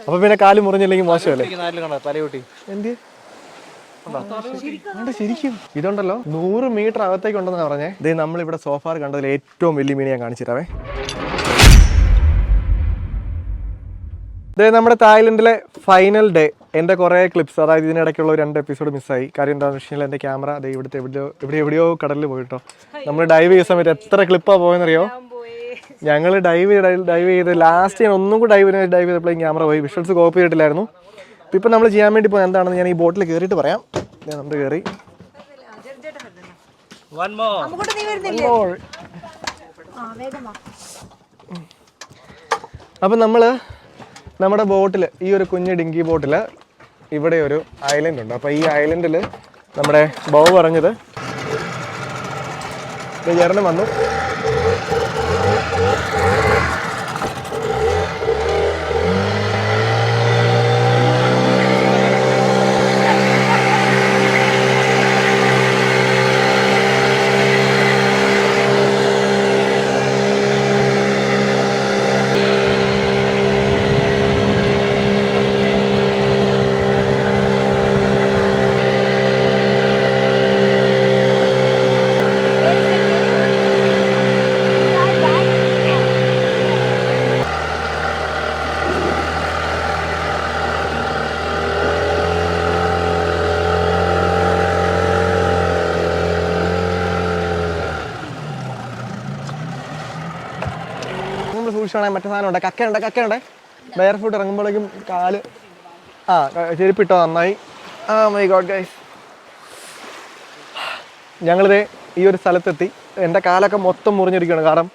അപ്പൊ പിന്നെ കാൽ മുറിഞ്ഞില്ലെങ്കിൽ മോശമല്ലേ? തലയൂട്ടി കണ്ടോ? തലയോട്ടി. എന്ത്? ശരിക്കും. ഇതുണ്ടല്ലോ. നൂറ് മീറ്റർ അകത്തേക്ക് ഉണ്ടെന്ന് പറഞ്ഞേ. ഇത് നമ്മളിവിടെ സോഫാർ കണ്ടതിൽ ഏറ്റവും വലിയ മീനിയാ ഞാൻ കാണിച്ചിട്ടാവേ ഇത് നമ്മുടെ തായ്ലൻഡിലെ ഫൈനൽ ഡേ. എന്റെ കുറേ ക്ലിപ്സ് അതായത് ഇതിനിടയ്ക്കുള്ള ഒരു രണ്ട് എപ്പിസോഡ് മിസ്സായി. കാര്യം എന്താണെന്ന് വെച്ച് കഴിഞ്ഞാൽ എന്റെ ക്യാമറ അതെ ഇവിടുത്തെ എവിടെയോ ഇവിടെ എവിടെയോ കടലിൽ പോയിട്ടോ നമ്മൾ ഡൈവ് ചെയ്യുന്ന സമയത്ത് എത്ര ക്ലിപ്പാണ് പോയെന്നറിയോ? ഞങ്ങൾ ഡൈവ് ഡൈവ് ചെയ്ത് ലാസ്റ്റ് ഞാൻ ഒന്നും കൂടി ഡൈവ് ഡൈവ് ചെയ്തപ്പോഴേ ക്യാമറ പോയി. വിഷ്വൽസ് കോപ്പി ചെയ്തിട്ടില്ലായിരുന്നു. അപ്പോൾ ഇപ്പം നമ്മൾ ചെയ്യാൻ വേണ്ടി പോകുന്നത് എന്താണെന്ന് ഞാൻ ഈ ബോട്ടിൽ കയറിയിട്ട് പറയാം. ഞാൻ നമ്മൾ കയറി വൺ മോ അങ്ങോട്ട് നീ വരുന്നില്ലേ? ആ വേഗം വാ. അപ്പം നമ്മൾ നമ്മുടെ ബോട്ടിൽ ഈ ഒരു കുഞ്ഞ് ഡിങ്കി ബോട്ടിൽ ഇവിടെ ഒരു ഐലൻഡ് ഉണ്ട്. അപ്പോൾ ഈ ഐലൻഡിൽ നമ്മുടെ ബോ പറഞ്ഞത്. ചേർന്ന് വന്നു. സൂക്ഷിച്ചാണെങ്കിൽ മറ്റേ സാധനം ഉണ്ട് കക്കയുണ്ട് കക്കയുണ്ട്. ബെയർ ഫുഡ് ഇറങ്ങുമ്പോഴേക്കും കാൽ ആ ചെരുപ്പിട്ടോ നന്നായി. ആ മൈ ഗോഡ് ഗൈസ് ഞങ്ങളിത് ഈ ഒരു സ്ഥലത്തെത്തി. എന്റെ കാലൊക്കെ മൊത്തം മുറിഞ്ഞിരിക്കുകയാണ്. കാരണം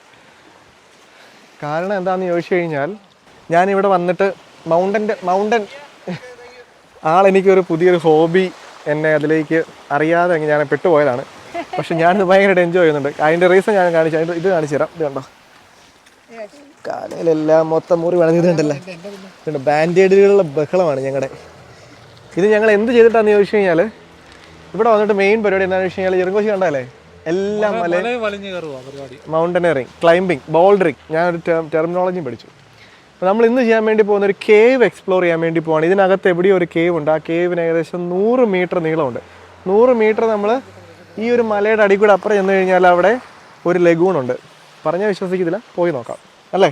കാരണം എന്താണെന്ന് ചോദിച്ചു കഴിഞ്ഞാൽ ഞാനിവിടെ വന്നിട്ട് മൗണ്ടന്റെ മൗണ്ടൻ ആളെനിക്കൊരു പുതിയൊരു ഹോബി എന്നെ അതിലേക്ക് അറിയാതെ ഞാൻ പെട്ടുപോയതാണ്. പക്ഷെ ഞാനിത് ഭയങ്കരമായിട്ട് എൻജോയ് ചെയ്യുന്നുണ്ട്. അതിന്റെ റീസൺ ഞാൻ കാണിച്ചു ഇത് കാണിച്ചു തരാം. ഇത് കണ്ടോ? കാലയിലെല്ലാം മൊത്തം മുറി വളഞ്ഞിട്ടുണ്ടല്ലേ? ഇതുണ്ട് ബാൻഡേഡുകളുടെ ബഹളമാണ് ഞങ്ങളുടെ ഇത് ഞങ്ങൾ എന്ത് ചെയ്തിട്ടാന്ന് ചോദിച്ചു കഴിഞ്ഞാൽ ഇവിടെ വന്നിട്ട് മെയിൻ പരിപാടി എന്താണെന്ന് വെച്ച് കഴിഞ്ഞാൽ ഇറങ്ങോശി കണ്ടല്ലേ എല്ലാം മല മൗണ്ടനറിങ് ക്ലൈംബിംഗ് ബോൾഡറിങ് ഞാനൊരു ടെർമിനോളജിയും പഠിച്ചു. അപ്പോൾ നമ്മൾ ഇന്ന് ചെയ്യാൻ വേണ്ടി പോകുന്ന ഒരു കേവ് എക്സ്പ്ലോർ ചെയ്യാൻ വേണ്ടി പോവാണ്. ഇതിനകത്ത് എവിടെയോ ഒരു കേവ് ഉണ്ട്. ആ കേവിന് ഏകദേശം നൂറ് മീറ്റർ നീളമുണ്ട്. നൂറ് മീറ്റർ നമ്മൾ ഈ ഒരു മലയുടെ അടി കൂടെ അപ്പുറം ചെന്ന് കഴിഞ്ഞാൽ അവിടെ ഒരു ലഗൂണുണ്ട് പറഞ്ഞാൽ വിശ്വസിക്കത്തില്ല. പോയി നോക്കാം. അല്ലേ?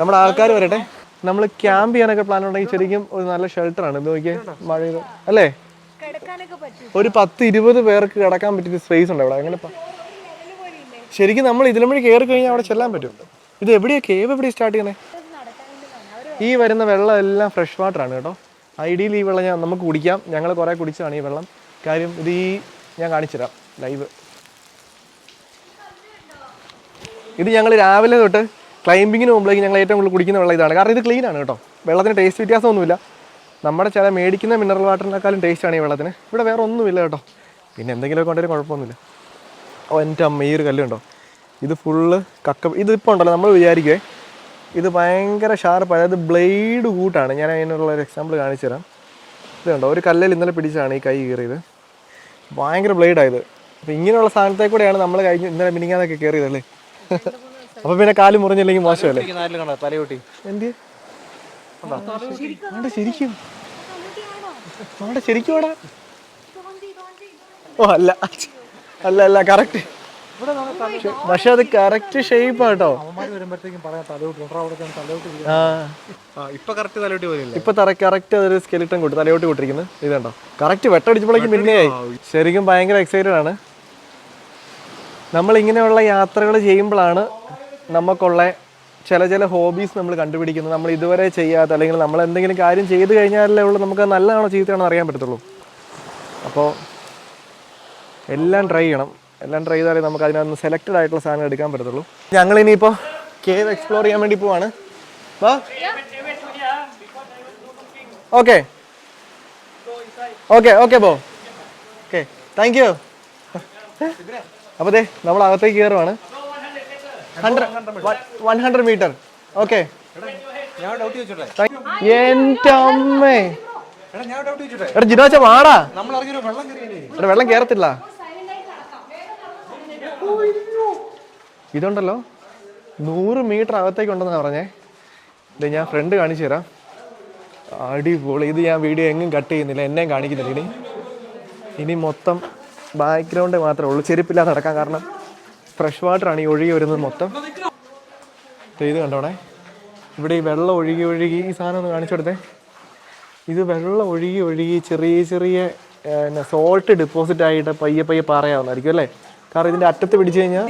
നമ്മുടെ ആൾക്കാർ വരട്ടെ നമ്മൾ ക്യാമ്പ് ചെയ്യാനൊക്കെ പ്ലാൻ ഉണ്ടെങ്കിൽ ശരിക്കും ഒരു നല്ല ഷെൽട്ടറാണ് ഇത് നോക്കിയേ മഴ അല്ലേ? ഒരു പത്ത് ഇരുപത് പേർക്ക് കിടക്കാൻ പറ്റിയ സ്പേസ് ഉണ്ട് അവിടെ. അങ്ങനെ ശരിക്കും നമ്മൾ ഇതിലും വഴി കയറി കഴിഞ്ഞാൽ അവിടെ ചെല്ലാൻ പറ്റും. ഇത് എവിടെയാ? കേവ് എവിടെ സ്റ്റാർട്ട് ചെയ്യണേ? ഈ വരുന്ന വെള്ളം എല്ലാം ഫ്രഷ് വാട്ടർ ആണ് കേട്ടോ. ഐഡിയയിൽ ഈ വെള്ളം ഞാൻ നമുക്ക് കുടിക്കാം. ഞങ്ങൾ കുറേ കുടിച്ചതാണ് ഈ വെള്ളം. കാര്യം ഇത് ഈ ഞാൻ കാണിച്ചുതരാം ലൈവ് ഇത് ഞങ്ങൾ രാവിലെ തൊട്ട് ക്ലൈംബിങ്ങിന് പോകുമ്പോഴേക്കും ഞങ്ങൾ ഏറ്റവും കൂടുതൽ കുടിക്കുന്ന വെള്ളം ഇതാണ്. കാരണം ഇത് ക്ലീൻ ആണ് കേട്ടോ. വെള്ളത്തിന് ടേസ്റ്റ് വ്യത്യാസമൊന്നുമില്ല. നമ്മുടെ ചില മേടിക്കുന്ന മിനറൽ വാട്ടറിനേക്കാളും ടേസ്റ്റാണ് ഈ വെള്ളത്തിന്. ഇവിടെ വേറെ ഒന്നുമില്ല കേട്ടോ. പിന്നെ എന്തെങ്കിലുമൊക്കെ കൊണ്ടുവരും കുഴപ്പമൊന്നുമില്ല. ഓ എന്റെ അമ്മ ഈ ഒരു കല്ലുണ്ടോ ഇത് ഫുള്ള് കക്ക ഇതിപ്പോൾ ഉണ്ടല്ലോ നമ്മൾ വിചാരിക്കുവേ. ഇത് ഭയങ്കര ഷാർപ്പ് അതായത് ബ്ലേഡ് കൂട്ടാണ്. ഞാൻ അതിനുള്ള ഒരു എക്സാമ്പിൾ കാണിച്ചു തരാം. ഇതുണ്ടോ ഒരു കല്ലിൽ ഇന്നലെ പിടിച്ചാണ് ഈ കൈ കയറിയത് ഭയങ്കര ബ്ലേഡായത് അപ്പോൾ ഇങ്ങനെയുള്ള സാധനത്തെ കൂടെയാണ് നമ്മൾ കഴിഞ്ഞ് ഇന്നലെ മിനിങ്ങാന്നൊക്കെ കയറിയതല്ലേ അപ്പോൾ പിന്നെ കാൽ മുറിഞ്ഞില്ലെങ്കിൽ മോശമല്ലേ? തലയോട്ടി എന്ത്? ആണ്ടെ ശരിക്കും. ആണ്ടെ ശരിക്കും അവിടെ ഓ അല്ല. അല്ല അല്ല കറക്റ്റ് പക്ഷെ അത് കറക്റ്റ് ഷേപ്പ് ആട്ടോ. ഇപ്പൊ കറക്റ്റ് അതൊരു സ്കെലിട്ടൺ കൂട്ടി തലയോട്ട് കൂട്ടിരിക്കുന്നത് ഇത് കണ്ടോ? കറക്റ്റ് വെട്ടടിച്ചപ്പോഴേക്കും പിന്നെയായി. ശരിക്കും ഭയങ്കര എക്സൈറ്റഡ് ആണ്. നമ്മൾ ഇങ്ങനെയുള്ള യാത്രകൾ ചെയ്യുമ്പോഴാണ് നമുക്കുള്ള ചില ചില ഹോബീസ് നമ്മൾ കണ്ടുപിടിക്കുന്നത് നമ്മൾ ഇതുവരെ ചെയ്യാത്ത അല്ലെങ്കിൽ നമ്മൾ എന്തെങ്കിലും കാര്യം ചെയ്ത് കഴിഞ്ഞാലേ ഉള്ളൂ നമുക്ക് നല്ലതാണോ ചീത്തയാണോ അറിയാൻ പറ്റത്തുള്ളൂ. അപ്പോൾ എല്ലാം ട്രൈ ചെയ്യണം. എല്ലാം ട്രൈ ചെയ്താലേ നമുക്ക് അതിനകത്ത് സെലക്റ്റഡ് ആയിട്ടുള്ള സാധനം എടുക്കാൻ പറ്റത്തുള്ളൂ. ഞങ്ങൾ ഇനിയിപ്പോൾ കേവ് എക്സ്പ്ലോർ ചെയ്യാൻ വേണ്ടി പോവാണ്. ഓക്കെ. ഓക്കെ ഓക്കെ ബോ ഓക്കെ. താങ്ക് യു അപ്പോൾ ദേ നമ്മൾ അകത്തേക്ക് കയറുവാണ് വൺ ഹൺഡ്രഡ് മീറ്റർ. ഓക്കെ. എന്റെ അമ്മേ എടാ ജിനോച്ച വാടാ. എടാ വെള്ളം കേറത്തില്ല. ഇതുണ്ടല്ലോ. നൂറ് മീറ്റർ അകത്തേക്ക് ഉണ്ടെന്നാ പറഞ്ഞേ. ഇത് ഞാൻ ഫ്രണ്ട് കാണിച്ചു തരാം. അടിപൊളി. ഇത് ഞാൻ വീഡിയോ എങ്ങും കട്ട് ചെയ്യുന്നില്ല. എന്നെയും കാണിക്കുന്നില്ല. ഇനി ഇനി മൊത്തം ബാക്ക്ഗ്രൗണ്ട് മാത്രമേ ഉള്ളൂ. ചെരുപ്പില്ലാതെ നടക്കാൻ കാരണം. ഫ്രഷ് വാട്ടറാണ് ഈ ഒഴുകി വരുന്നത് മൊത്തം. ഇത് കണ്ടോണേ. ഇവിടെ ഈ വെള്ളം ഒഴുകി ഒഴുകി ഈ സാധനം ഒന്ന് കാണിച്ചു കൊടുത്തേ ഇത് വെള്ളം ഒഴുകി ഒഴുകി ചെറിയ ചെറിയ പിന്നെ സോൾട്ട് ഡെപ്പോസിറ്റ് ആയിട്ട് പയ്യെ പയ്യെ പാറയാവുന്നതായിരിക്കും അല്ലേ? കാരണം ഇതിന്റെ അറ്റത്ത് പിടിച്ചു കഴിഞ്ഞാൽ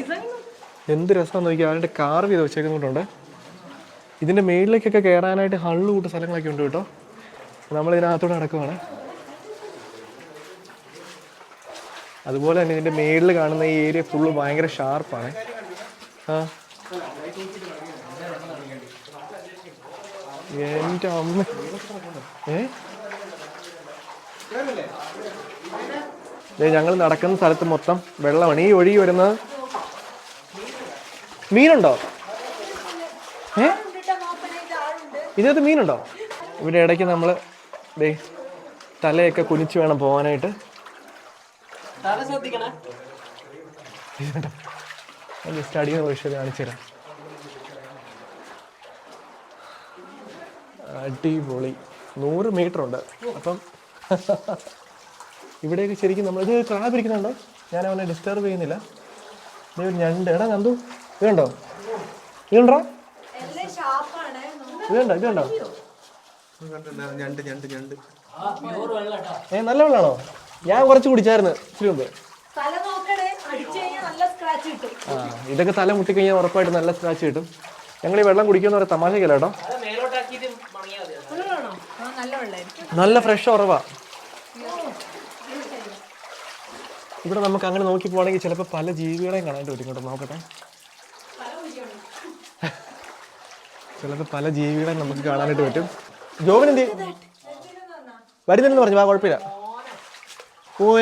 എന്ത് രസമാണെന്ന് നോക്കിയാൽ അതിന്റെ കാർവ് ചെയ്ത് വെച്ചേക്കുന്നുണ്ട്. ഇതിന്റെ മേളിലേക്കൊക്കെ കയറാനായിട്ട് ഹള്ളു കൂട്ട സ്ഥലങ്ങളൊക്കെ ഉണ്ട് കേട്ടോ. നമ്മളിതിനകത്തോടെ നടക്കുവാണ്. അതുപോലെ തന്നെ ഇതിന്റെ മേളിൽ കാണുന്ന ഈ ഏരിയ ഫുള്ള് ഭയങ്കര ഷാർപ്പാണ് ആ. എന്റെ അമ്മ. ഏ? ഞങ്ങൾ നടക്കുന്ന സ്ഥലത്ത് മൊത്തം വെള്ളമാണ്. ഈ ഒഴുകി വരുന്നത് മീനുണ്ടോ? ഏ? ഇതിനകത്ത് മീനുണ്ടോ? ഇവിടെ ഇടയ്ക്ക് നമ്മൾ ദേ തലയൊക്കെ കുനിച്ച് വേണം പോകാനായിട്ട്. ജസ്റ്റ് അടിയുന്ന വിഷയം കാണിച്ചു തരാം. അടിപൊളി. നൂറ് മീറ്റർ ഉണ്ട്. അപ്പം ഇവിടെയൊക്കെ ശരിക്കും നമ്മൾ ഇത് ക്രാബ് ഇരിക്കുന്നുണ്ടോ? ഞാൻ അവനെ ഡിസ്റ്റർബ് ചെയ്യുന്നില്ല. ഇത് ഒരു ഞണ്ട്. എടാ നന്ദു ഇതുണ്ടോ ഇതുണ്ടോ ഇതുണ്ടോ ഇതുണ്ടോ ഇത് കണ്ടോ? ഇത് കണ്ടോ? ഞണ്ട് ഞണ്ട് ഞണ്ട്. ഏ നല്ല വെള്ളമാണോ ഞാൻ കുറച്ച് കുടിച്ചായിരുന്നു ഇച്ചിരി മുമ്പ് ആ ഇതൊക്കെ തല മുട്ടിക്കഴിഞ്ഞാൽ ഉറപ്പായിട്ട് നല്ല സ്ക്രാച്ച് കിട്ടും ഞങ്ങൾ ഈ വെള്ളം കുടിക്കുന്ന ഒരു തമാശക്കല്ല കേട്ടോ നല്ല നല്ല ഫ്രഷ് ഉറവാ ഇവിടെ നമുക്ക് അങ്ങനെ നോക്കി പോകണമെങ്കിൽ ചിലപ്പോൾ പല ജീവികളെയും കാണാനായിട്ട് പറ്റും കേട്ടോ നോക്കട്ടെ ചിലപ്പോൾ പല ജീവികളെയും നമുക്ക് കാണാനായിട്ട് പറ്റും ജോബിന് എന്ത് ചെയ്യും? വരുന്നില്ലെന്ന് പറഞ്ഞു ആ കുഴപ്പമില്ല ഓ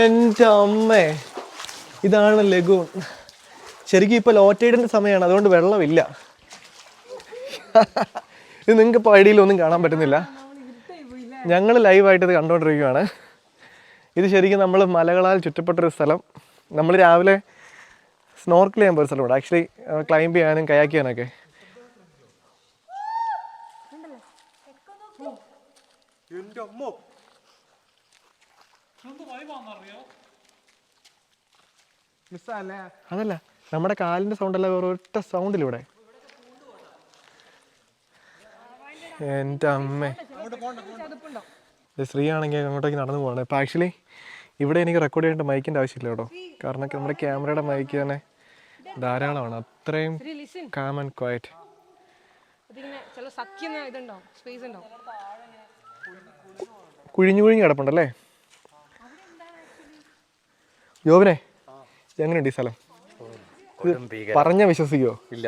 ഇതാണ് ലഗൂൺ ശരിക്കും ഇപ്പോൾ ലോറ്റൈഡിന്റെ സമയമാണ് അതുകൊണ്ട് വെള്ളമില്ല. ഇത് നിങ്ങൾക്ക് ഇപ്പോൾ കാണാൻ പറ്റുന്നില്ല. ഞങ്ങൾ ലൈവായിട്ട് ഇത് കണ്ടുകൊണ്ടിരിക്കുകയാണ് ഇത് ശരിക്കും നമ്മൾ മലകളാൽ ചുറ്റപ്പെട്ടൊരു സ്ഥലം. നമ്മൾ രാവിലെ സ്നോർക്കൽ ചെയ്യാൻ പോയ സ്ഥലമുണ്ട്. ആക്ച്വലി ക്ലൈംബ് ചെയ്യാനും കയാക്ക് ചെയ്യാനൊക്കെ. എന്റെ അമ്മോ. അതല്ല നമ്മുടെ കാലിന്റെ സൗണ്ട് അല്ല വേറെ ഒറ്റ സൗണ്ടിലിവിടെ എന്റെ അമ്മേ. ശ്രീ ആണെങ്കിൽ അങ്ങോട്ടേക്ക് നടന്നു പോവാണ്. ഇപ്പം ആക്ച്വലി ഇവിടെ എനിക്ക് റെക്കോർഡ് ചെയ്യേണ്ട മൈക്കിന്റെ ആവശ്യമില്ല കേട്ടോ. കാരണം നമ്മുടെ ക്യാമറയുടെ മൈക്ക് തന്നെ ധാരാളമാണ്. അത്രയും കാം ആൻഡ് ക്വയറ്റ് കുഴിഞ്ഞു കുഴിഞ്ഞ് കിടപ്പുണ്ടല്ലേ? യോബിനെ എങ്ങനെയുണ്ട് ഈ സ്ഥലം? പറഞ്ഞ വിശ്വസിക്കോ ഇല്ല.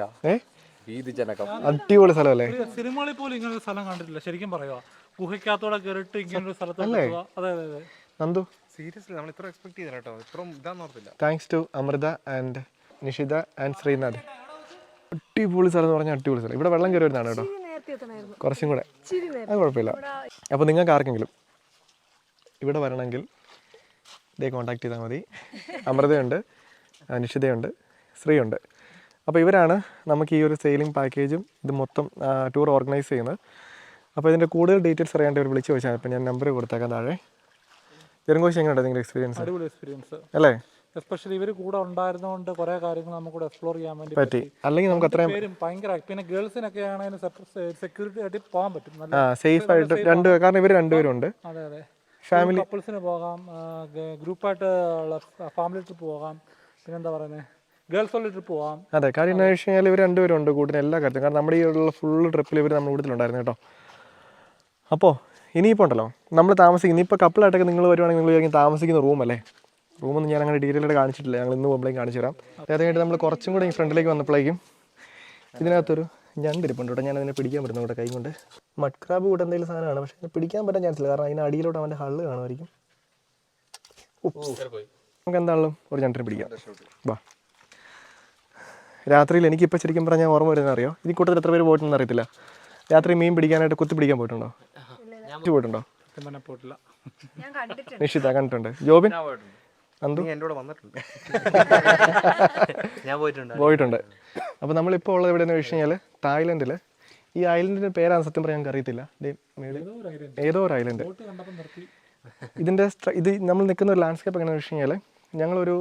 അടിപൊളി സ്ഥലമല്ലേ? സിനിമകളിൽ പോലും ഇങ്ങനെ ഒരു സ്ഥലം കണ്ടിട്ടില്ല. ശരിക്കും പറയുക ഗുഹയ്ക്കകത്തോടെ കേറിട്ട് ഇങ്ങനെ ഒരു സ്ഥലത്ത് അതെ അതെ അതെ. നന്ദു? സീരിയസ്ലി നമ്മൾ ഇത്ര എക്സ്പെക്ട് ചെയ്തില്ല കേട്ടോ. ഇത്രയും ഇതാന്ന് ഓർത്തില്ല. Thanks to Amrita and Nishita and Sreenath. അടിപൊളി സ്ഥലം എന്ന് പറഞ്ഞാൽ അടിപൊളി സ്ഥലം. ഇവിടെ വെള്ളം കയറി വരുന്നതാണ് കേട്ടോ കുറച്ചും കൂടെ. അത് കുഴപ്പമില്ല. അപ്പോൾ നിങ്ങൾക്ക് ആർക്കെങ്കിലും ഇവിടെ വരണമെങ്കിൽ ഇതേ കോൺടാക്ട് ചെയ്താൽ മതി. അമൃതയുണ്ട് അനിഷിതയുണ്ട് നിഷിതയുണ്ട് ശ്രീയുണ്ട്. അപ്പോൾ ഇവരാണ് നമുക്ക് ഈ ഒരു സെയിലിംഗ് പാക്കേജും ഇത് മൊത്തം ടൂർ ഓർഗനൈസ് ചെയ്യുന്നത്. അപ്പോൾ ഇതിന്റെ കൂടുതൽ ഡീറ്റെയിൽസ് അറിയാണ്ട് ഇവർ വിളിച്ച് ചോദിച്ചാൽ അപ്പോൾ ഞാൻ നമ്പർ കൊടുത്തേക്കാം താഴെ. ജെറുങ്കോശി എങ്ങനെയുണ്ട് നിങ്ങളുടെ എക്സ്പീരിയൻസ് അടിപൊളി എക്സ്പീരിയൻസ് അല്ലേ? എസ്പെഷ്യലി ഇവർ കൂടെ ഉണ്ടായിരുന്നതുകൊണ്ട് കുറെ കാര്യങ്ങൾ നമുക്ക് എക്സ്പ്ലോർ ചെയ്യാൻ വേണ്ടി പറ്റി. അല്ലെങ്കിൽ നമുക്ക് അത്രയും പേരും ഭയങ്കര പിന്നെ ഗേൾസിനൊക്കെ ആണെങ്കിൽ സെക്യൂരിറ്റി ആയിട്ട് പോകാൻ പറ്റും. സേഫ് ആയിട്ട് രണ്ട് കാരണം ഇവർ രണ്ടുപേരും ഉണ്ട് അതെ അതെ. ഫാമിലി കപ്പിൾസിന് പോകാം ഗ്രൂപ്പായിട്ട് ഉള്ള ഫാമിലി ട്രിപ്പ് പോകാം. പിന്നെന്താ പറയുന്നത് ഗേൾസ് ഉള്ള ട്രിപ്പ് പോകാം. അതെ കാര്യം എന്താ വെച്ച് കഴിഞ്ഞാൽ ഇവർ രണ്ടുപേരും ഉണ്ട് കൂട്ടിന് എല്ലാ കാര്യത്തിലും. കാരണം നമ്മുടെ ഈ ഉള്ള ഫുൾ ട്രിപ്പിൽ ഇവർ നമ്മുടെ കൂട്ടത്തിലുണ്ടായിരുന്നു കേട്ടോ. അപ്പോൾ ഇനിയിപ്പോൾ ഉണ്ടല്ലോ. നമ്മൾ താമസിക്കുന്ന ഇനിയിപ്പോൾ കപ്പിളായിട്ടൊക്കെ നിങ്ങൾ വരുവാണെങ്കിൽ നിങ്ങൾ വിചാരിക്കും താമസിക്കുന്ന റൂം അല്ലേ? റൂമൊന്നും ഞാൻ അങ്ങനെ ഡീറ്റെയിൽ ആയിട്ട് കാണിച്ചിട്ടില്ല. ഞങ്ങൾ ഇന്ന് പോകുമ്പോഴേക്കും കാണിച്ചു തരാം. അതായത് നമ്മൾ കുറച്ചും കൂടി ഫ്രണ്ടിലേക്ക് വന്നപ്പോഴേക്കും ഇതിനകത്തൊരു ഞണ്ട് ഇരിപ്പുണ്ട് കേട്ടോ. ഞാൻ അതിനെ പിടിക്കാൻ പറ്റുന്നു ഇവിടെ കൈ കൊണ്ട്. മഡ് ക്രാബ് കൂടെ എന്തെങ്കിലും സാധനമാണ്. പക്ഷെ പിടിക്കാൻ പറ്റാൻ ചാൻസ് ഇല്ല. കാരണം അതിന് അടിയിലോട്ട് അവന്റെ ഹള്ള് കാണുമായിരിക്കും. നമുക്ക് എന്താണല്ലോ ഒരു ഞണ്ടിനെ പിടിക്കാം. വാ. രാത്രിയിൽ എനിക്കിപ്പോൾ ശരിക്കും പറഞ്ഞാൽ ഓർമ്മ വരുന്നത് അറിയോ? ഈ കൂട്ടത്തിൽ എത്ര പേര് പോയിട്ടുണ്ടെന്ന് അറിയത്തില്ല. രാത്രി മീൻ പിടിക്കാനായിട്ട് കുത്തി പിടിക്കാൻ പോയിട്ടുണ്ടോ? കുത്തി പോയിട്ടുണ്ടോ? ഞാൻ നിഷിത കണ്ടിട്ടുണ്ട്. ജോബിൻ? അന്തു? ഞാൻ പോയിട്ടുണ്ട്. അപ്പോൾ നമ്മളിപ്പോൾ ഉള്ളത് എവിടെയെന്ന് വെച്ച് കഴിഞ്ഞാൽ തായ്ലൻഡിൽ ഈ ഐലൻഡിന്റെ പേരാണ് സത്യം പറയാൻ ഞങ്ങൾക്ക് അറിയത്തില്ല. ഏതോ ഒരു ഐലൻഡ്. ഇതിന്റെ ഇത് നമ്മൾ നിൽക്കുന്ന ഒരു ലാൻഡ്സ്കേപ്പ് എങ്ങനെയാണെന്ന് വെച്ച് കഴിഞ്ഞാൽ ഞങ്ങളൊരു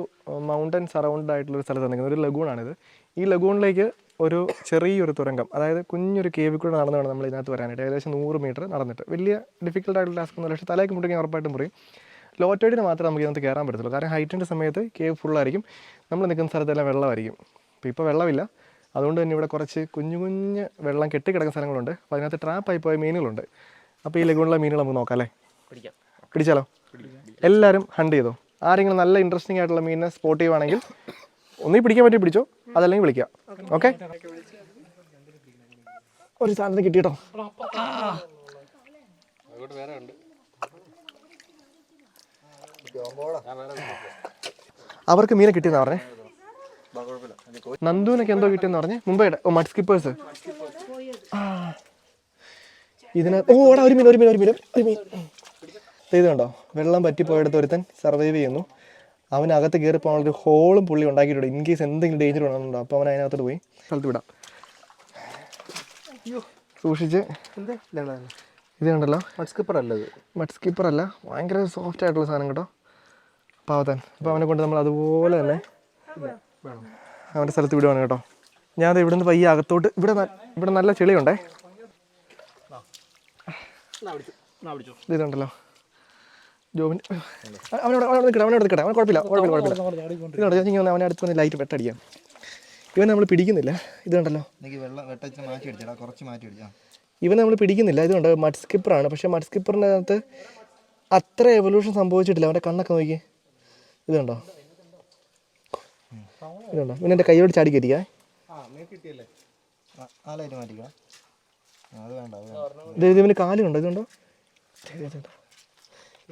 മൗണ്ടൻ സറൗണ്ടഡ് ആയിട്ടുള്ള ഒരു സ്ഥലത്താണ് നിൽക്കുന്നത്. ഒരു ലഗൂണാണിത് ഈ ലഗൂണിലേക്ക് ഒരു ചെറിയൊരു തുരങ്കം അതായത് കുഞ്ഞൊരു കേവിൽ കൂടെ നടന്നു വേണം നമ്മൾ ഇതിനകത്ത് വരാനായിട്ട്. ഏകദേശം നൂറ് മീറ്റർ നടന്നിട്ട്. വലിയ ഡിഫിക്കൽട്ട് ആയിട്ടുള്ള ടാസ്ക് ഒന്നുമില്ല. പക്ഷേ തലേക്ക് മുട്ടിക്കാൻ ഉറപ്പായിട്ടും പറയും ലോ മാത്രമേ നമുക്ക് ഇതിനകത്ത് കയറാൻ പറ്റത്തുള്ളൂ. കാരണം ഹൈറ്റിന്റെ സമയത്ത് കേവ് ഫുള്ളായിരിക്കും നമ്മൾ നിൽക്കുന്ന സ്ഥലത്തെല്ലാം വെള്ളമായിരിക്കും. ഇപ്പോൾ ഇപ്പോൾ വെള്ളമില്ല. അതുകൊണ്ട് തന്നെ ഇവിടെ കുറച്ച് കുഞ്ഞു കുഞ്ഞ് വെള്ളം കെട്ടിക്കിടക്കുന്ന സ്ഥലങ്ങളുണ്ട്. അപ്പോൾ അതിനകത്ത് ട്രാപ്പായി പോയ മീനുകളുണ്ട്. അപ്പോൾ ഈ ലഗൂണിലെ മീനുകൾ നമുക്ക് നോക്കാം അല്ലേ? പിടിച്ചാലോ? എല്ലാവരും ഹണ്ട് ചെയ്തോ? ആരെങ്കിലും നല്ല ഇൻട്രസ്റ്റിംഗ് ആയിട്ടുള്ള മീനിനെ സ്പോട്ട് ചെയ്യുവാണെങ്കിൽ ഒന്നീ പിടിക്കാൻ പറ്റി പിടിച്ചോ അതല്ലെങ്കിൽ വിളിക്കാം ഓക്കെ ഒരു സാധനത്തിന് കിട്ടിയിട്ടോ? അവർക്ക് മീനെ കിട്ടിയെന്നാ പറഞ്ഞേ? നന്ദുവിനൊക്കെ എന്തോ കിട്ടിയെന്ന് പറഞ്ഞു. മുംബൈയുടെ. ഓ മഡ് സ്കിപ്പേഴ്സ് ഇതിനകത്ത് ഓ ഓടാ ഒരു മീൻ ഒരു മീൻ ഒരു മീൻ ഒരു മീൻ. ചെയ്തുണ്ടോ കണ്ടോ? വെള്ളം പറ്റിപ്പോയെടുത്ത് ഒരുത്തൻ സർവൈവ് ചെയ്യുന്നു. അവനകത്ത് കയറി പോകാനുള്ള ഒരു ഹോളും പുള്ളി ഉണ്ടാക്കിയിട്ടുണ്ട്. ഇൻ കേസ് എന്തെങ്കിലും ഡേഞ്ചർ വേണമെന്നുണ്ടോ അപ്പോൾ അവൻ അതിനകത്തോട്ട് പോയി. സ്ഥലത്ത് വിടാം. സൂക്ഷിച്ച്. ഇത് കണ്ടല്ലോ. മഡ് സ്കിപ്പർ അല്ലത് മഡ് സ്കിപ്പർ അല്ല. ഭയങ്കര സോഫ്റ്റ് ആയിട്ടുള്ള സാധനം കേട്ടോ. പാവത്താൻ. അപ്പോൾ അവനെ കൊണ്ട് നമ്മൾ അതുപോലെ തന്നെ അവന്റെ സ്ഥലത്ത് വിടുവാണ് കേട്ടോ. ഞാൻ ഇവിടുന്ന് പയ്യെ അകത്തോട്ട് ഇവിടെ ഇവിടെ നല്ല ചെളിയുണ്ടേ. ഇത് ഇതുണ്ടല്ലോ. ജോബിൻ അവനോട് അവനോട് നിൽക്കട്ടെ അവനോട് നിൽക്കട്ടെ അവൻ കുഴപ്പമില്ല കുഴപ്പമില്ല കുഴപ്പമില്ല. ഇതുണ്ട് ഞാൻ ഇങ്ങനെ അവനെ അടുത്ത് വന്ന് ലൈറ്റ് വെട്ടടിക്കാം. ഇവൻ നമ്മൾ പിടിക്കുന്നില്ല. ഇത് കണ്ടല്ലോ എനിക്ക് വെള്ളം വെട്ടച്ച് മാറ്റി അടിച്ചടാ കുറച്ച് മാറ്റി അടിച്ചാ ഇവൻ നമ്മൾ പിടിക്കുന്നില്ല. ഇതുണ്ട് മഡ് സ്കിപ്പറാണ്. പക്ഷേ മഡ് സ്കിപ്പറിനകത്ത് അകത്ത് അത്ര എവല്യൂഷൻ സംഭവിച്ചിട്ടില്ല. അവന്റെ കണ്ണൊക്കെ നോക്കി. ഇതുണ്ടോ? കണ്ടോ ഇതുണ്ടോ? പിന്നെ എന്റെ കൈയോട് ചാടി കയറ്റിക്കാ. ആ ലൈറ്റ് മാറ്റിക്കണം അത് വേണ്ട ഇത് ഇത് ഇവന് കാലുണ്ടോ? ഇതുണ്ടോ?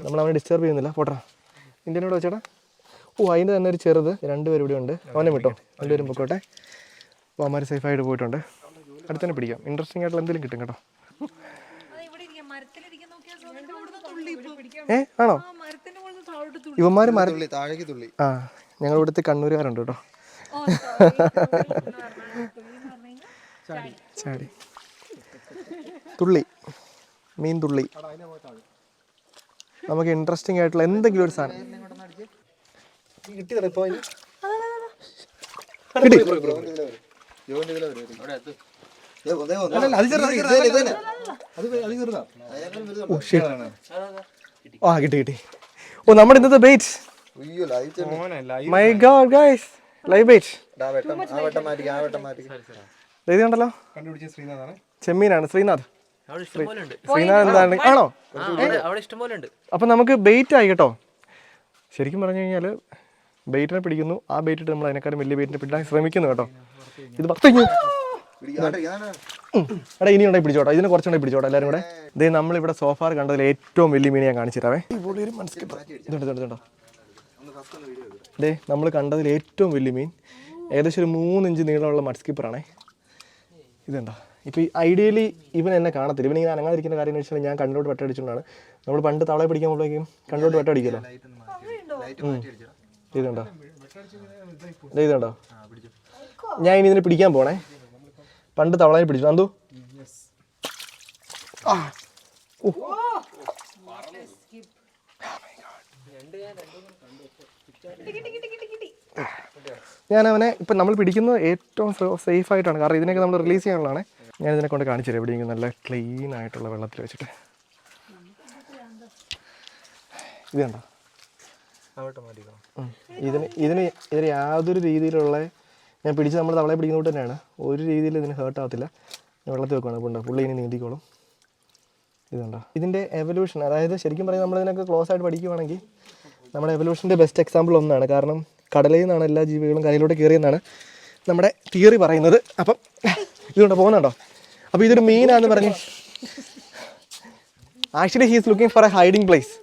നമ്മൾ അവനെ ഡിസ്റ്റർബ് ചെയ്യുന്നില്ല. പോട്ടാ ഇന്ത്യനോട് വെച്ചേടാ. ഓ അതിന്റെ തന്നെ ഒരു ചെറുത്. രണ്ടുപേരും ഇവിടെ ഉണ്ട്. അവനെ വിട്ടോ? രണ്ടുപേരും പൊക്കോട്ടെ. അപ്പോൾ സേഫ് സേഫായിട്ട് പോയിട്ടുണ്ട്. അടുത്തന്നെ പിടിക്കാം. ഇൻട്രസ്റ്റിംഗ് ആയിട്ടുള്ള എന്തെങ്കിലും കിട്ടും കേട്ടോ. ഏ ആണോ? ഇവന്മാർ മരത്തിൽ തുള്ളി. താഴേക്ക് തുള്ളി. ആ ഞങ്ങൾ ഇവിടുത്തെ കണ്ണൂരുകാരുണ്ട് കേട്ടോ. ചാടി. തുള്ളി. മീൻ തുള്ളി. നമുക്ക് ഇൻട്രസ്റ്റിംഗ് ആയിട്ടുള്ള എന്തെങ്കിലും ഒരു സാധനം? കിട്ടി. ആ കിട്ടി കിട്ടി. ഓ നമ്മുടെ ഇന്നത്തെ ബേറ്റ് അയ്യോ ലൈറ്റ് ഉണ്ട്. My God guys live bite ഇത് കണ്ടല്ലോ ചെമ്മീനാണ് ശ്രീനാഥ്. ശ്രീനാഥ് എന്താണ്? ആണോ? അപ്പൊ നമുക്ക് ബെയ്റ്റ് ആയി കേട്ടോ. ശരിക്കും പറഞ്ഞു കഴിഞ്ഞാൽ ബെയ്റ്റിനെ പിടിക്കുന്നു. ആ ബെയ്റ്റ് ഇട്ട് നമ്മൾ അതിനെക്കാളും വലിയ ബെയ്റ്റിനെ പിടിക്കാൻ ശ്രമിക്കുന്നു കേട്ടോ. ഇത് പത്ത് കഴിഞ്ഞു പിടിക്കാണ്ട് ഇതാണ്. എടാ ഇനി ഉണ്ടായി പിടിച്ചോട്ടോ. ഇതിനെ കുറച്ചുകൂടെ പിടിച്ചോട്ടോ എല്ലാവരും കൂടെ. ഇതേ നമ്മളിവിടെ സോഫാർ കണ്ടതിൽ ഏറ്റവും വലിയ മീനെ ഞാൻ കാണിച്ചിട്ടാവേ തരാവേ ഇതുണ്ട് ഇതുണ്ട് ഇതുണ്ടോ. ദേ നമ്മൾ കണ്ടതിൽ ഏറ്റവും വലിയ മീൻ. ഏകദേശം ഒരു മൂന്നിഞ്ച് നീളമുള്ള മഡ് ഇതെന്താ? ഇതുണ്ടോ ഇപ്പോൾ ഈ ഐഡിയലി ഇവൻ എന്നെ കാണത്തില്ല. ഇവൻ ഇങ്ങനെ അനങ്ങാതിരിക്കുന്ന കാര്യം എന്ന് വെച്ചാൽ ഞാൻ കണ്ണിലോട്ട് വെട്ടടിച്ചുകൊണ്ടാണ് നമ്മൾ പണ്ട് തവളെ പിടിക്കാൻ പോകുമ്പോഴേക്കും കണ്ണിലോട്ട് വെട്ടടിക്കുമല്ലോ ഇതുണ്ടോ ദേ ഇതുണ്ടോ ഞാൻ ഇനി ഇതിനെ പിടിക്കാൻ പോണേ. പണ്ട് തവളയെ പിടിച്ചു. അന്തു ഞാൻ അവനെ ഇപ്പം നമ്മൾ പിടിക്കുന്നത് ഏറ്റവും സേഫ് ആയിട്ടാണ് കാരണം ഇതിനൊക്കെ നമ്മൾ റിലീസ് ചെയ്യാനുള്ളതാണ്. ഞാൻ ഇതിനെ കൊണ്ട് കാണിച്ചു തരാം. എവിടെയെങ്കിലും നല്ല ക്ലീൻ ആയിട്ടുള്ള വെള്ളത്തിൽ വെച്ചിട്ട്. ഇത് കണ്ടോ. ഇതിന് ഇതിന് ഇതിന് യാതൊരു രീതിയിലുള്ള ഞാൻ പിടിച്ച് നമ്മൾ തവളെ പിടിക്കുന്നതുകൊണ്ട് തന്നെയാണ്. ഒരു രീതിയിൽ ഇതിന് ഹേർട്ട് ആവത്തില്ല. ഞാൻ വെള്ളത്തിൽ വെക്കുകയാണ് അപ്പോൾ പുള്ളി ഇനി നീന്തിക്കോളും. ഇതുണ്ടോ ഇതിന്റെ എവല്യൂഷൻ അതായത് ശരിക്കും പറഞ്ഞാൽ നമ്മളിതിനൊക്കെ ക്ലോസ് ആയിട്ട് പഠിക്കുവാണെങ്കിൽ നമ്മുടെ എവല്യൂഷന്റെ ബെസ്റ്റ് എക്സാമ്പിൾ ഒന്നാണ്. കാരണം കടലിൽ നിന്നാണ് എല്ലാ ജീവികളും കരയിലൂടെ കയറിയെന്നാണ് നമ്മുടെ തിയറി പറയുന്നത്. അപ്പം ഇതുകൊണ്ട് പോകുന്നുണ്ടോ? അപ്പോൾ ഇതൊരു മീനാന്ന് പറഞ്ഞ് actually he is looking for a hiding place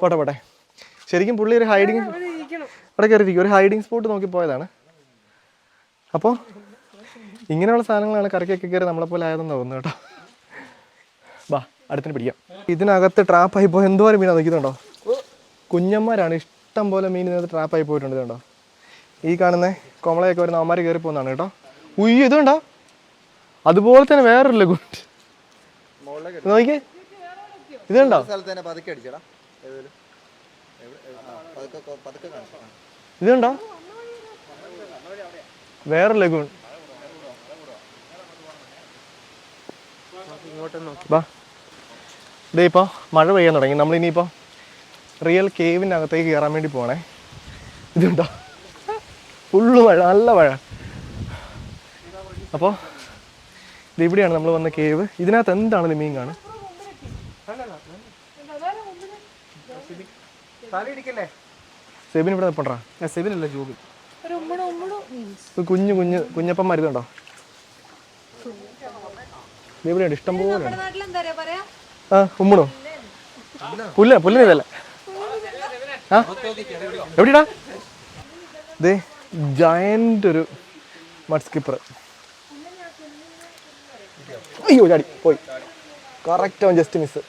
പോട്ടെ പോട്ടെ. ശരിക്കും പുള്ളി ഒരു ഹൈഡിങ് അവിടെ കയറിയിരിക്കും. ഒരു ഹൈഡിങ് സ്പോട്ട് നോക്കി പോയതാണ്. അപ്പോൾ ഇങ്ങനെയുള്ള സാധനങ്ങളാണ് കറിക്കൊക്കെ കയറി നമ്മളെപ്പോലെ ആയതെന്ന് തോന്നുന്നു കേട്ടോ. ബാ അടുത്തിന് പിടിക്കാം. ഇതിനകത്ത് ട്രാപ്പായി പോയി എന്തോരം മീനാ നിൽക്കുന്നുണ്ടോ കുഞ്ഞന്മാരാണ് ഇഷ്ടം പോലെ മീൻ ഇതിനകത്ത് ട്രാപ്പായി പോയിട്ടുണ്ട് ഇത് കണ്ടോ? ഈ കാണുന്ന കോമളയൊക്കെ വരുന്ന അവന്മാർ കയറി പോകുന്നതാണ് കേട്ടോ. ഉയ്യോ ഇത് കണ്ടോ അതുപോലെ തന്നെ വേറൊരു കുട്ടി നോക്കിയേ. ഇത് കണ്ടോ വേറെ തന്നെ പതുക്കെ അടിച്ചടാ ഏതൊരു എവിടെ- എവിടെ- ആ, പതുക്കെ കൊ- പതുക്കെ കാണിച്ചു ആ. ഇത് കണ്ടോ വേറെ ലഗൂൺ ബാ ഇതേ ഇപ്പോൾ മഴ പെയ്യാൻ തുടങ്ങി. നമ്മൾ ഇനിയിപ്പോൾ റിയൽ കേവിന്റെ അകത്തേക്ക് കയറാൻ വേണ്ടി പോകണേ ഇതുണ്ടോ? ഫുള്ള് മഴ നല്ല മഴ. അപ്പോൾ ഇത് ഇവിടെയാണ് നമ്മൾ വന്ന കേവ് ഇതിനകത്ത് എന്താണ് മീൻ കാണും സെബിൻ ഇവിടെ നിൽപ്പണ്ടാ? കുഞ്ഞു കുഞ്ഞ് മരുന്നുണ്ടോ? ഇതുണ്ടോ ഇത് ഇവിടെയുണ്ട് ഇഷ്ടം പോലെ ആ ഉമ്മണോ? പുല്ല പുല്ലിന് ഇതല്ല. ആ? എവിടെടാ? ദേ ജയന്റ് ഒരു മഡ് സ്കിപ്പർ അയ്യോ ചാടി. പോയി. കറക്റ്റ് അവൻ ജസ്റ്റ് മിസ്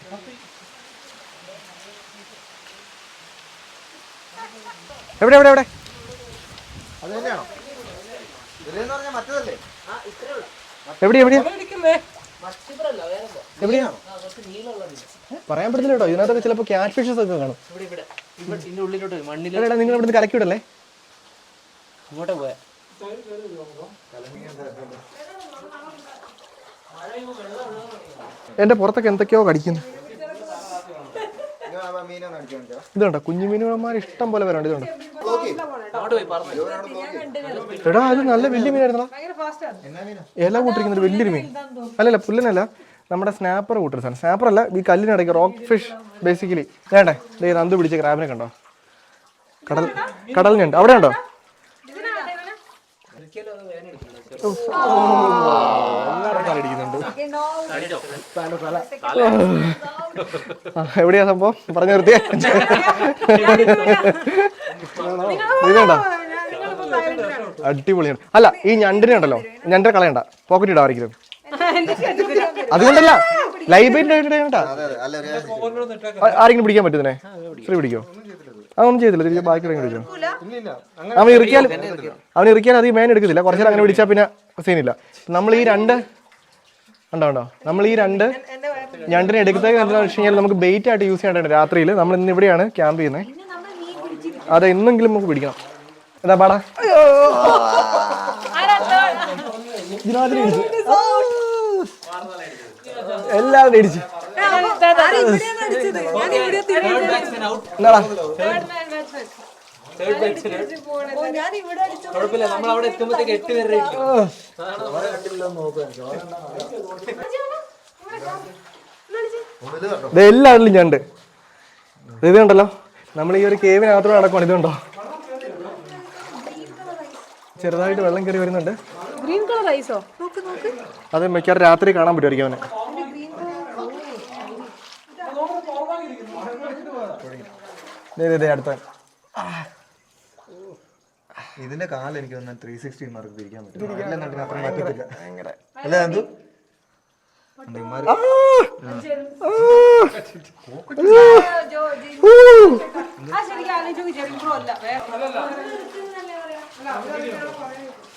എവിടെ എവിടെ എവിടെ? എവിടെയാ എവിടെയാ എവിടെയാ? പറയാൻ പറ്റില്ല കേട്ടോ. ഇതിനകത്തൊക്കെ ചിലപ്പോ ക്യാറ്റ് ഫിഷസ് ഒക്കെ കാണും. എടാ നിങ്ങൾ ഇവിടുന്ന് കലക്കി വിടല്ലേ ഇങ്ങോട്ട് പോയാ. എന്റെ പുറത്തൊക്കെ എന്തൊക്കെയോ കടിക്കുന്നു നിങ്ങൾ ആ മീനൊന്ന് അടിച്ചു കാണിച്ചോ ഇതുണ്ടോ കുഞ്ഞു മീനുമാർ ഇഷ്ടം പോലെ വരാണ്ട് ഇതുണ്ട് എടാ അത് നല്ല വലിയ മീനായിരുന്നോ ഭയങ്കര ഫാസ്റ്റ് ആണ്. എന്നാ മീനാ? ഇല കൂട്ടിരിക്കുന്നത് വലിയൊരു മീൻ. അല്ലല്ല പുല്ലനല്ല. നമ്മുടെ സ്നാപ്പർ കൂട്ടൊരു സാധനം. സ്നാപ്പർ അല്ല ഈ കല്ലിനിടയ്ക്ക് റോക്ക് ഫിഷ് ബേസിക്കലി വേണ്ടേ ദേ നന്ദു പിടിച്ച ക്രാബിനെ കണ്ടോ? കടൽ കടലിനുണ്ട്. അവിടെ ഉണ്ടോ ആ, എവിടെയാ സംഭവം? പറഞ്ഞു നിർത്തിയാ. ഇതുണ്ടോ അടിപൊളിയാണ്. അല്ല ഈ ഞണ്ടിനെ ഉണ്ടല്ലോ. ഞണ്ടിനെ കളയണ്ട. പോക്കറ്റ് ഇടാറിക്കും അതുകൊണ്ടല്ല ലൈബ്രറി ആരെങ്കിലും പിടിക്കാൻ പറ്റുന്നേ? ശ്രീ പിടിക്കോ? അതൊന്നും ചെയ്തില്ല. തിരിച്ച് ബാക്കി ഇറങ്ങി പിടിക്കും. അവൻ ഇറക്കിയാൽ അവൻ ഇറക്കിയാൽ അധികം മേൻ എടുക്കത്തില്ല. കുറച്ചു നേരം അങ്ങനെ പിടിച്ചാൽ പിന്നെ സീനില്ല. നമ്മൾ ഈ രണ്ട് ഉണ്ടോ ഉണ്ടോ നമ്മൾ ഈ രണ്ട് ഞണ്ടിനെ എടുക്കുന്നത് എന്താണെന്ന് വെച്ച് കഴിഞ്ഞാൽ നമുക്ക് ബെയിറ്റ് ആയിട്ട് യൂസ് ചെയ്യേണ്ടത് രാത്രിയിൽ നമ്മൾ ഇന്ന് ഇവിടെയാണ് ക്യാമ്പ് ചെയ്യുന്നത്. അതെ എന്നെങ്കിലും നമുക്ക് പിടിക്കണം. എന്താ പാടാ. എല്ലാവരും ഇടിച്ചു. കുഴപ്പമില്ല നമ്മൾ അവിടെ എത്തുമ്പോഴത്തേക്ക് എട്ട് പേരുടെ എല്ലാവരിലും ഞണ്ട്. ഇത് ഉണ്ടല്ലോ. നമ്മൾ ഈ ഒരു കേവിനകത്തോടെ നടക്കുവാണ്. ഇതുണ്ടോ? ചെറുതായിട്ട് വെള്ളം കയറി വരുന്നുണ്ട്. ഗ്രീൻ കളർ ഐസോ അത് മിക്കവാറും രാത്രി കാണാൻ പറ്റുമായിരിക്കും അവനെ ദേ, ദേ, ദേ, അടുത്ത. ഇതിന്റെ കാലം എനിക്ക് വന്നാൽ ത്രീ സിക്സ്റ്റി മാർക്ക് പിരിക്കാൻ പറ്റില്ല അല്ല എന്തു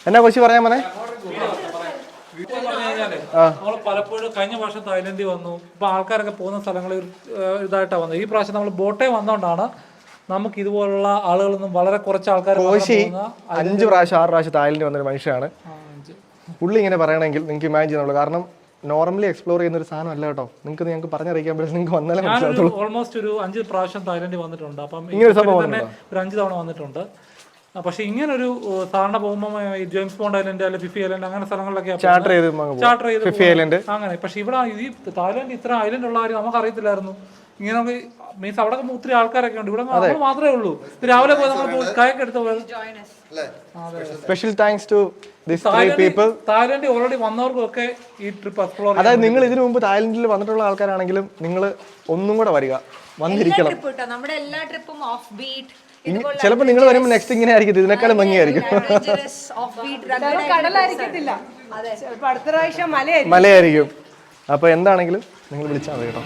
എന്നാ കൊച്ചി പറയാൻ വന്നേ നമ്മൾ പലപ്പോഴും കഴിഞ്ഞ വർഷം തായ്ലൻഡിൽ വന്നു. ഇപ്പൊ ആൾക്കാരൊക്കെ പോകുന്ന സ്ഥലങ്ങളിൽ ഇതായിട്ടാണ് വന്നത്. ഈ പ്രാവശ്യം നമ്മൾ ബോട്ടേ വന്നോണ്ടാണ് നമുക്ക് ഇതുപോലുള്ള ആളുകളൊന്നും വളരെ കുറച്ച് ആൾക്കാർ കോശി അഞ്ച് പ്രാവശ്യം ആറ് പ്രാവശ്യം തായ്ലൻഡ് വന്നൊരു മനുഷ്യനാണ്. പുള്ളി ഇങ്ങനെ പറയണമെങ്കിൽ നിങ്ങൾക്ക് ഇമാജിൻ ചെയ്യുന്നുള്ളൂ കാരണം നോർമലി എക്സ്പ്ലോർ ചെയ്യുന്ന ഒരു സാധനം അല്ല കേട്ടോ. നിങ്ങൾക്ക് ഞങ്ങൾക്ക് പറഞ്ഞറിയിക്കാൻ പറ്റും നിങ്ങൾക്ക് വന്നാലേ ഓൾമോസ്റ്റ് ഒരു അഞ്ച് പ്രാവശ്യം തായ്ലൻഡിൽ വന്നിട്ടുണ്ട്. അപ്പം ഇങ്ങനെ ഒരു സംഭവം ഒരു അഞ്ച് തവണ വന്നിട്ടുണ്ട്. പക്ഷെ ഇങ്ങനെ ഒരു സാധാരണ പോകുമ്പോൾ ജെയിംസ് ബോണ്ട് ഐലൻഡ് അല്ലെങ്കിൽ ഫിഫി ഐലൻഡ് അങ്ങനെ സ്ഥലങ്ങളിലൊക്കെ ചാർട്ടർ ചെയ്ത്. ചാർട്ടർ ചെയ്ത്. അങ്ങനെ പക്ഷെ ഇവിടെ ഈ തായ്ലൻഡ് ഇത്ര ഐലൻഡ് ഉള്ള കാര്യം നമുക്ക് അറിയത്തില്ലായിരുന്നു ഇങ്ങനെ മീൻസ് അവിടെ ഒത്തിരി ആൾക്കാരൊക്കെ ഉണ്ട്. ഇവിടെ നമ്മൾ മാത്രമേ ഉള്ളൂ. രാവിലെ പോയി നമ്മൾ കായൊക്കെ എടുത്ത് സ്പെഷ്യൽ താങ്ക്സ് ടു പീപ്പിൾ തായ്ലൻഡിൽ ഓൾറെഡി വന്നവർക്കൊക്കെ ഈ ട്രിപ്പ് എക്സ്പ്ലോർ അതായത് നിങ്ങൾ ഇതിനു മുമ്പ് തായ്ലൻഡിൽ വന്നിട്ടുള്ള ആൾക്കാരാണെങ്കിലും നിങ്ങൾ ഒന്നും കൂടെ വരിക. വന്നിരിക്കണം. നമ്മുടെ എല്ലാ ട്രിപ്പും ഓഫ് ബീറ്റ് ചിലപ്പോൾ നിങ്ങൾ വരുമ്പോൾ നെക്സ്റ്റ് ഇങ്ങനെ ആയിരിക്കും ഇതിനേക്കാളും ഭംഗിയായിരിക്കും. ചിലപ്പോ മലയായിരിക്കും. അപ്പൊ അപ്പോൾ എന്താണെങ്കിലും നിങ്ങൾ വിളിച്ചാൽ മതി കേട്ടോ.